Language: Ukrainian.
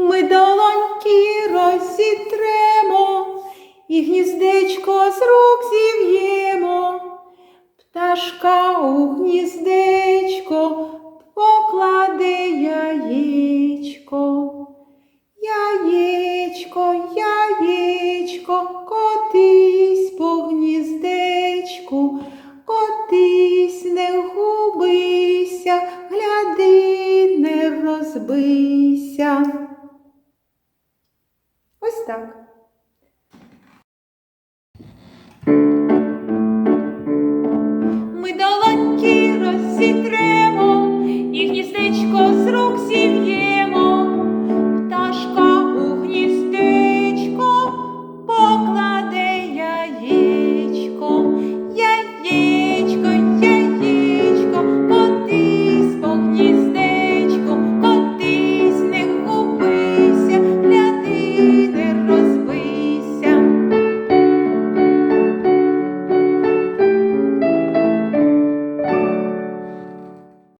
Ми долоньки розітремо і гніздечко з рук зів'ємо. Пташка у гніздечко покладе яєчко. Яєчко, яєчко, котись по гніздечку, котись, не губися, гляди, не розбийся. Так.